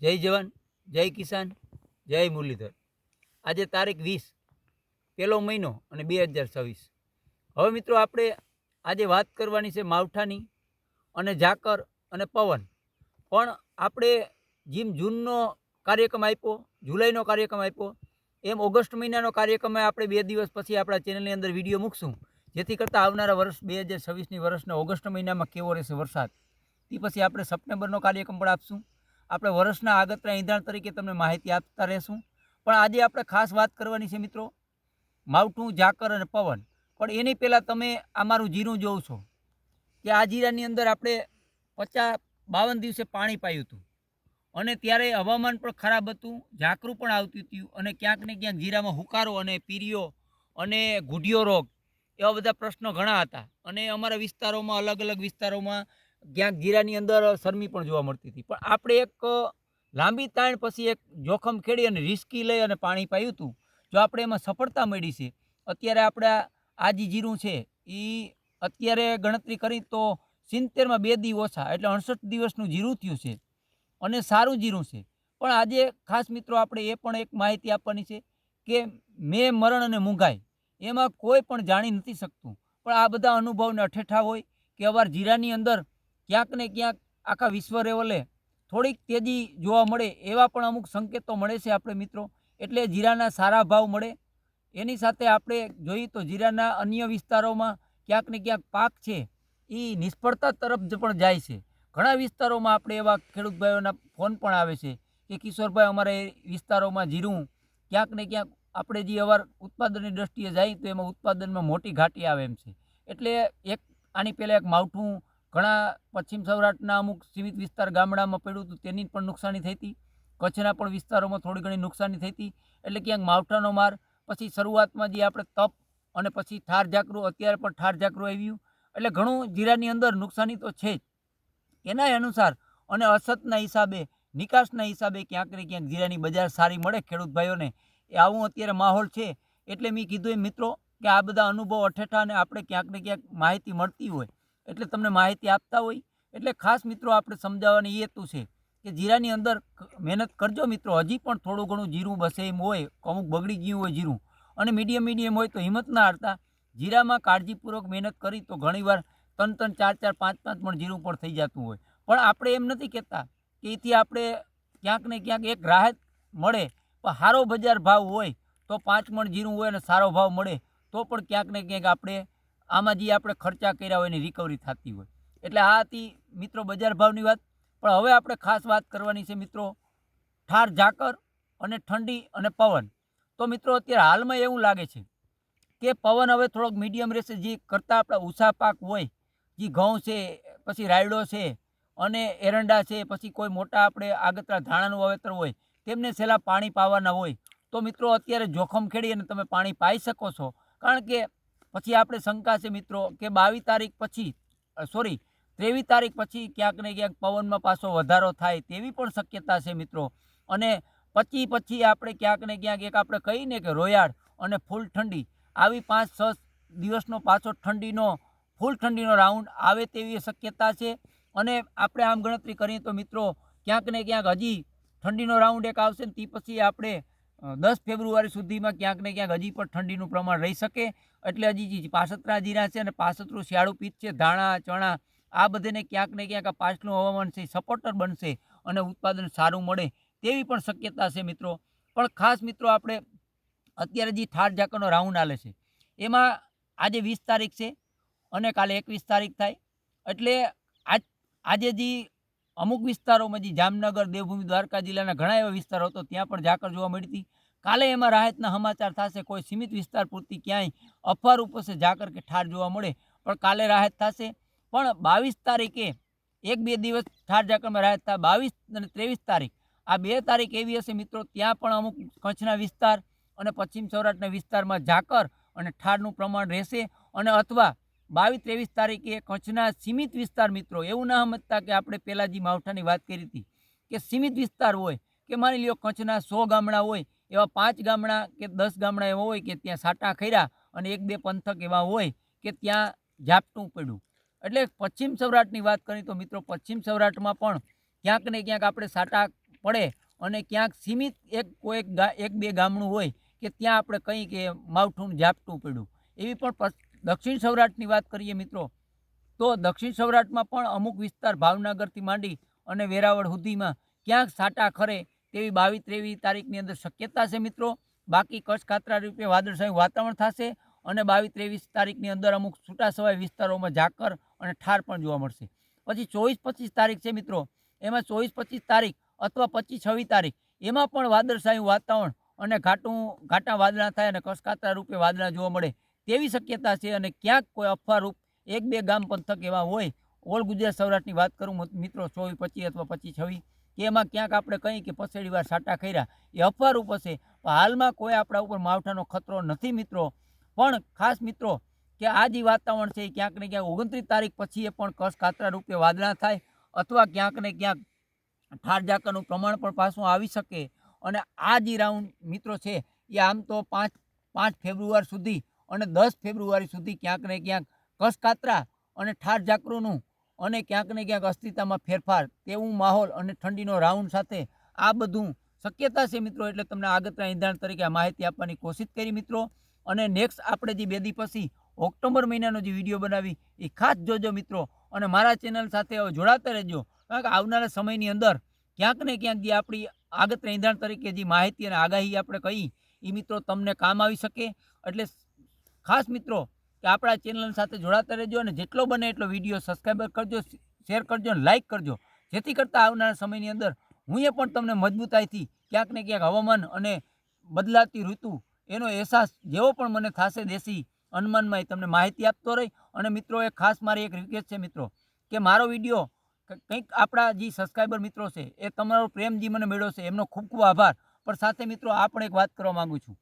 જય જવાન, જય કિસાન, જય મુરલીધર. આજે તારીખ વીસ પહેલો મહિનો અને બે હજાર છવ્વીસ. હવે મિત્રો આપણે આજે વાત કરવાની છે માવઠાની અને ઝાકર અને પવન. પણ આપણે જેમ જૂનનો કાર્યક્રમ આપ્યો, જુલાઈનો કાર્યક્રમ આપ્યો, એમ ઓગસ્ટ મહિનાનો કાર્યક્રમ આપણે બે દિવસ પછી આપણા ચેનલની અંદર વીડિયો મૂકશું. જેથી કરતાં આવનારા વર્ષ, બે હજાર છવ્વીસની વર્ષના ઓગસ્ટ મહિનામાં કેવો રહેશે વરસાદ તે પછી આપણે સપ્ટેમ્બરનો કાર્યક્રમ પણ આપશું. આપણે વર્ષના આગતના ઈંધણ તરીકે તમને માહિતી આપતા રહેશું. પણ આજે આપણે ખાસ વાત કરવાની છે મિત્રો, માવઠું, ઝાકર અને પવન. પણ એની પહેલાં તમે અમારું જીરું જોવો છો. કે આ જીરાની અંદર આપણે પચાસ બાવન દિવસે પાણી પાયું હતું. અને ત્યારે હવામાન પણ ખરાબ હતું, ઝાકરું પણ આવતું હતું અને ક્યાંક ને ક્યાંક જીરામાં હુકારો અને પીરીઓ અને ગુઢિયો રોગ એવા બધા પ્રશ્નો ઘણા હતા. અને અમારા વિસ્તારોમાં અલગ અલગ વિસ્તારોમાં ક્યાંક જીરાની અંદર શરમી પણ જોવા મળતી હતી. પણ આપણે એક લાંબી તાણ પછી એક જોખમ ખેડી અને રિસ્કી લઈ અને પાણી પાયું હતું. જો આપણે એમાં સફળતા મળી છે, અત્યારે આપણે આ જે જીરું છે એ અત્યારે ગણતરી કરી તો સિત્તેરમાં બે દિવસ ઓછા એટલે અડસઠ દિવસનું જીરું થયું છે અને સારું જીરું છે. પણ આજે ખાસ મિત્રો આપણે એ પણ એક માહિતી આપવાની છે કે મેં મરણ અને મૂંઘાઈ એમાં કોઈ પણ જાણી નથી શકતું. પણ આ બધા અનુભવને અઠેઠા હોય કે અવાર જીરાની અંદર ક્યાંક ને ક્યાંક આખા વિશ્વ લેવલે થોડીક તેજી જોવા મળે એવા પણ અમુક સંકેતો મળે છે આપણે મિત્રો. એટલે જીરાના સારા ભાવ મળે. એની સાથે આપણે જોઈએ તો જીરાના અન્ય વિસ્તારોમાં ક્યાંક ને ક્યાંક પાક છે એ નિષ્ફળતા તરફ પણ જાય છે. ઘણા વિસ્તારોમાં આપણે એવા ખેડૂત ભાઈઓના ફોન પણ આવે છે કે કિશોરભાઈ અમારે વિસ્તારોમાં જીરું ક્યાંક ને ક્યાંક આપણે જે અવાર ઉત્પાદનની દ્રષ્ટિએ જાય તો એમાં ઉત્પાદનમાં મોટી ઘાટી આવે એમ છે. એટલે એક આની પહેલાં એક માવઠું ઘણા પશ્ચિમ સૌરાષ્ટ્રના અમુક સીમિત વિસ્તાર ગામડામાં પડ્યું હતું, તેની પણ નુકસાની થઈ હતી કચ્છના પણ વિસ્તારોમાં થોડી ઘણી નુકસાની થઈ હતી એટલે ક્યાંક માવઠાનો માર, પછી શરૂઆતમાં જે આપણે તપ અને પછી ઠાર ઝાકરું, અત્યારે પણ ઠાર ઝાકરું આવ્યું. એટલે ઘણું જીરાની અંદર નુકસાની તો છે જ. એના અનુસાર અને અસતના હિસાબે, નિકાસના હિસાબે ક્યાંક ને ક્યાંક જીરાની બજાર સારી મળે ખેડૂત ભાઈઓને. એ આવું અત્યારે માહોલ છે. એટલે મેં કીધું એ મિત્રો કે આ બધા અનુભવ અઠેઠા અને આપણે ક્યાંક ને ક્યાંક માહિતી મળતી હોય. એટલે તમને માહિતી આપતા હોય. એટલે ખાસ મિત્રો આપણે સમજાવવાની એ હેતુ છે કે જીરાની અંદર મહેનત કરજો મિત્રો. હજી પણ થોડું ઘણું જીરું બસે એમ હોય, અમુક બગડી ગયું હોય જીરું. અને મીડિયમ મીડિયમ હોય તો હિંમત ના હારતા જીરામાં કાળજીપૂર્વક મહેનત કરી તો ઘણીવાર ત્રણ ત્રણ ચાર ચાર પાંચ પાંચ પણ જીરું પણ થઈ જતું હોય. પણ આપણે એમ નથી કહેતા કે એથી આપણે ક્યાંક ને ક્યાંક એક રાહત મળે. પણ સારો બજાર ભાવ હોય તો પાંચ મણ જીરું હોય અને સારો ભાવ મળે તો પણ ક્યાંક ને ક્યાંક આપણે આમાં જે આપણે ખર્ચા કર્યા હોય એની રિકવરી થતી હોય. એટલે આ હતી મિત્રો બજાર ભાવની વાત. પણ હવે આપણે ખાસ વાત કરવાની છે મિત્રો ઠાર ઝાકર અને ઠંડી અને પવન. તો મિત્રો અત્યારે હાલમાં એવું લાગે છે કે પવન હવે થોડોક મીડિયમ રહેશે. જે કરતાં આપણા ઉષા પાક હોય, જે ઘઉં છે, પછી રાયડો છે અને એરંડા છે, પછી કોઈ મોટા આપણે આગતરા ધાણાનું વાવેતર હોય, તેમને છેલ્લા પાણી પાવાના હોય. તો મિત્રો અત્યારે જોખમ ખેડી અને તમે પાણી પાઈ શકો છો. કારણ કે પછી આપણે શંકા છે મિત્રો કે બાવીસ તારીખ પછી સોરી ત્રેવીસ તારીખ પછી ક્યાંક ને ક્યાંક પવનમાં પાછો વધારો થાય તેવી પણ શક્યતા છે મિત્રો. અને પછી પછી આપણે ક્યાંક ને ક્યાંક એક આપણે કહીને કે રોયાળ અને ફૂલ ઠંડી. આવી પાંચ છ દિવસનો પાછો ઠંડીનો, ફૂલ ઠંડીનો રાઉન્ડ આવે તેવી શક્યતા છે. અને આપણે આમ ગણતરી કરીએ તો મિત્રો ક્યાંક ને ક્યાંક હજી ઠંડીનો રાઉન્ડ એક આવશે ને તે પછી આપણે દસ ફેબ્રુઆરી સુધીમાં ક્યાંક ને ક્યાંક હજી પણ ઠંડીનું પ્રમાણ રહી શકે. એટલે હજી પાસતરા જીરા છે અને પાસતરું શિયાળુ પીત છે, ધાણા, ચણા, આ બધેને ક્યાંક ને ક્યાંક આ પાછલું હવામાન છે સપોર્ટર બનશે અને ઉત્પાદન સારું મળે તેવી પણ શક્યતા છે મિત્રો. પણ ખાસ મિત્રો આપણે અત્યારે જે થાર ઝાકરનો રાઉન્ડ આલે છે, એમાં આજે વીસ તારીખ છે અને કાલે એકવીસ તારીખ થાય. એટલે આજ, આજે જે અમુક વિસ્તારોમાં જે જામનગર, દેવભૂમિ, દ્વારકા જિલ્લાના ઘણા એવા વિસ્તારો હતો, ત્યાં પણ ઝાકર જોવા મળી કાલે એમાં રાહતના સમાચાર થશે, કોઈ સીમિત વિસ્તાર પૂરતી ક્યાંય અફવાર ઉપસે ઝાકર કે ઠાર જોવા મળે, પણ કાલે રાહત થશે. પણ બાવીસ તારીખે, એક બે દિવસ ઠાર ઝાકરમાં રાહત થાય, બાવીસ અને ત્રેવીસ તારીખ. આ બે તારીખ એવી હશે મિત્રો, ત્યાં પણ અમુક કચ્છના વિસ્તાર અને પશ્ચિમ સૌરાષ્ટ્રના વિસ્તારમાં ઝાકર અને ઠારનું પ્રમાણ રહેશે અને અથવા બાવીસ ત્રેવીસ તારીખે કચ્છના સીમિત વિસ્તાર મિત્રો, એવું ના સમજતા કે આપણે પહેલાં જે માવઠાની વાત કરી હતી કે સીમિત વિસ્તાર હોય, કે માની લ્યો કચ્છના સો ગામડા હોય, એવા પાંચ ગામડા કે દસ ગામડા એવા હોય કે ત્યાં સાટા ખૈરા અને એક બે પંથક એવા હોય કે ત્યાં ઝાપટું પડ્યું. એટલે પશ્ચિમ સૌરાષ્ટ્રની વાત કરીએ તો મિત્રો, પશ્ચિમ સૌરાષ્ટ્રમાં પણ ક્યાંક ને ક્યાંક આપણે સાટા પડે અને ક્યાંક સીમિત એક કોઈ એક બે ગામડું હોય કે ત્યાં આપણે કંઈ કે માવઠું ઝાપટું પડ્યું. એવી પણ દક્ષિણ સૌરાષ્ટ્રની વાત કરીએ મિત્રો, તો દક્ષિણ સૌરાષ્ટ્રમાં પણ અમુક વિસ્તાર ભાવનગરથી માંડી અને વેરાવળ સુધીમાં ક્યાંક સાટા ખરે તેવી બાવીસ ત્રેવીસ તારીખની અંદર શક્યતા છે મિત્રો. બાકી કચ્છ ખાતરા રૂપે વાદળછાયું વાતાવરણ થશે અને બાવીસ ત્રેવીસ તારીખની અંદર અમુક છૂટાછવાયા વિસ્તારોમાં ઝાકર અને ઠાર પણ જોવા મળશે. પછી ચોવીસ પચીસ તારીખ છે મિત્રો, એમાં ચોવીસ પચીસ તારીખ અથવા પચીસ છવ્વીસ તારીખ, એમાં પણ વાદળછાયું વાતાવરણ અને ઘાટું, ઘાટા વાદળા થાય અને કસકાતરા રૂપે વાદળા જોવા મળે તેવી શક્યતા છે અને ક્યાંક કોઈ અફવા રૂપ એક બે ગામ પંથક એવા હોય. ઓલ ગુજરાત સૌરાષ્ટ્રની વાત કરું મિત્રો, ચોવીસ, પચીસ અથવા પચીસ, છવ્વીસ, કે એમાં ક્યાંક આપણે કહીએ કે પછેડી વાર સાટા કર્યા, એ અફવારૂપ હશે. પણ હાલમાં કોઈ આપણા ઉપર માવઠાનો ખતરો નથી, મિત્રો. પણ ખાસ, મિત્રો, કે આ જે વાતાવરણ છે એ ક્યાંક ને ક્યાંક ઓગણત્રીસ તારીખ પછી એ પણ કસ કાતરા રૂપે વાદળા થાય અથવા ક્યાંક ને ક્યાંક ઠાર પ્રમાણ પણ પાછું આવી શકે. અને આ જે રાઉન્ડ, મિત્રો, છે એ આમ તો પાંચ પાંચ ફેબ્રુઆરી સુધી અને દસ ફેબ્રુઆરી સુધી ક્યાંક ને ક્યાંક કસકાતરા અને ઠાર ઝાકરોનું અને ક્યાંક ને ક્યાંક અસ્થિરતામાં ફેરફાર તેવું માહોલ અને ઠંડીનો રાઉન્ડ સાથે આ બધું શક્યતા છે મિત્રો, એટલે તમને આગતરા ઈંધાણ તરીકે આ માહિતી આપવાની કોશિશ કરી મિત્રો. અને નેક્સ્ટ આપણે જે બે દી પછી ઓક્ટોબર મહિનાનો જે વીડિયો બનાવી એ ખાસ જોજો મિત્રો અને મારા ચેનલ સાથે હવે જોડાતા રહેજો. કારણ કે આવનારા સમયની અંદર ક્યાંક ને ક્યાંક જે આપણી આગતરા ઈંધાણ તરીકે જે માહિતી અને આગાહી આપણે કહી એ મિત્રો તમને કામ આવી શકે. એટલે ખાસ મિત્રો, કે આપણા ચેનલ સાથે જોડાતા રહેજો અને જેટલો બને એટલો વીડિયો સબસ્ક્રાઈબર કરજો શેર કરજો અને લાઇક કરજો. જેથી કરતાં આવનારા સમયની અંદર હું એ પણ તમને મજબૂતાઈથી ક્યાંક ને ક્યાંક હવામાન અને બદલાતી ઋતુ એનો અહેસાસ જેવો પણ મને થશે દેશી અનુમાનમાં એ તમને માહિતી આપતો રહી. અને મિત્રો એ ખાસ મારી એક રિક્વેસ્ટ છે મિત્રો, કે મારો વીડિયો કંઈક આપણા જે સબસ્ક્રાઈબર મિત્રો છે, એ તમારો પ્રેમ જે મને મેળવ્યો છે, એમનો ખૂબ ખૂબ આભાર. પણ સાથે મિત્રો, આ પણ એક વાત કરવા માગું છું,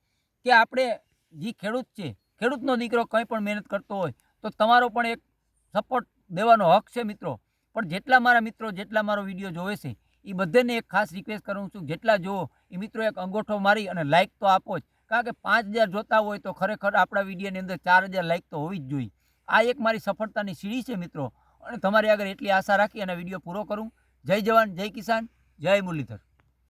કે આપણે જે ખેડૂત છે ખેડૂતનો દીકરો કંઈ પણ મહેનત કરતો હોય, તો તમારો પણ એક સપોર્ટ દેવાનો હક છે મિત્રો. પણ જેટલા મારા મિત્રો જેટલા મારો વીડિયો જોવે છે એ બધાને એક ખાસ રિક્વેસ્ટ કરું છું, જેટલા જુઓ એ મિત્રો એક અંગોઠો મારી અને લાઇક તો આપો જ. કારણ કે પાંચ હજાર જોતા હોય તો ખરેખર આપણા વિડીયોની અંદર ચાર હજાર લાઇક તો હોવી જ જોઈએ. આ એક મારી સફળતાની સીડી છે મિત્રો. અને તમારી આગળ એટલી આશા રાખી અને વીડિયો પૂરો કરું. જય જવાન, જય કિસાન, જય મુરલીધર.